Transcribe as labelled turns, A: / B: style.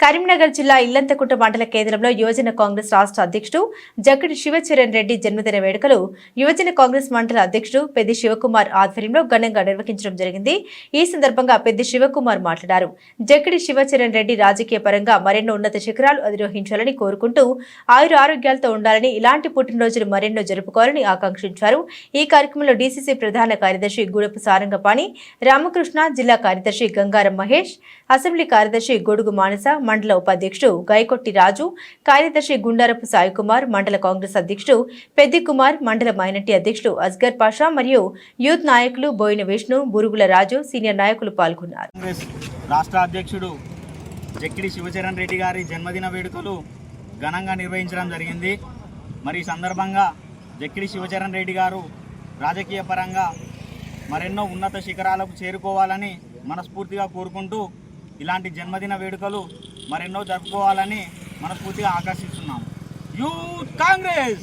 A: కరీంనగర్ జిల్లా ఇల్లంతకుంట మండల కేంద్రంలో యువజన కాంగ్రెస్ రాష్ట్ర అధ్యక్షుడు జక్కడి శివచరణ్ రెడ్డి జన్మదిన వేడుకలు యువజన కాంగ్రెస్ మండల అధ్యక్షుడు పెద్ది శివకుమార్ ఆధ్వర్యంలో ఘనంగా నిర్వహించడం జరిగింది. ఈ సందర్భంగా పెద్ది శివకుమార్ మాట్లాడారు. జక్కడి శివచరణ్ రెడ్డి రాజకీయ పరంగా మరెన్నో ఉన్నత శిఖరాలు అధిరోహించాలని కోరుకుంటూ ఆయుర ఆరోగ్యాలతో ఉండాలని ఇలాంటి పుట్టినరోజులు మరెన్నో జరుపుకోవాలని ఆకాంక్షించారు. ఈ కార్యక్రమంలో డీసీసీ ప్రధాన కార్యదర్శి గూడపు సారంగపాణి రామకృష్ణ జిల్లా కార్యదర్శి గంగారం మహేష్ అసెంబ్లీ కార్యదర్శి గొడుగు మానస మండల ఉపాధ్యక్షుడు గాయకొట్టి రాజు కార్యదర్శి గుండారపు సాయికుమార్ మండల కాంగ్రెస్ అధ్యక్షుడు పెద్దికుమార్ మండల మైనార్టీ అధ్యక్షుడు అస్గర్ పాషా మరియు యూత్ నాయకులు బోయిన విష్ణు బురుగుల రాజు సీనియర్ నాయకులు పాల్గొన్నారు.
B: కాంగ్రెస్ రాష్ట్ర అధ్యక్షుడు జక్కిడి శివచరణ్ రెడ్డి గారి జన్మదిన వేడుకలు ఘనంగా నిర్వహించడం జరిగింది. మరి ఈ సందర్భంగా జక్కిడి శివచరణ్ రెడ్డి గారు రాజకీయ పరంగా మరెన్నో ఉన్నత శిఖరాలకు చేరుకోవాలని మనస్ఫూర్తిగా కోరుకుంటూ ఇలాంటి జన్మదిన వేడుకలు మరెన్నో జరుపుకోవాలని మనస్ఫూర్తిగా ఆకర్షిస్తున్నాం యూత్ కాంగ్రెస్!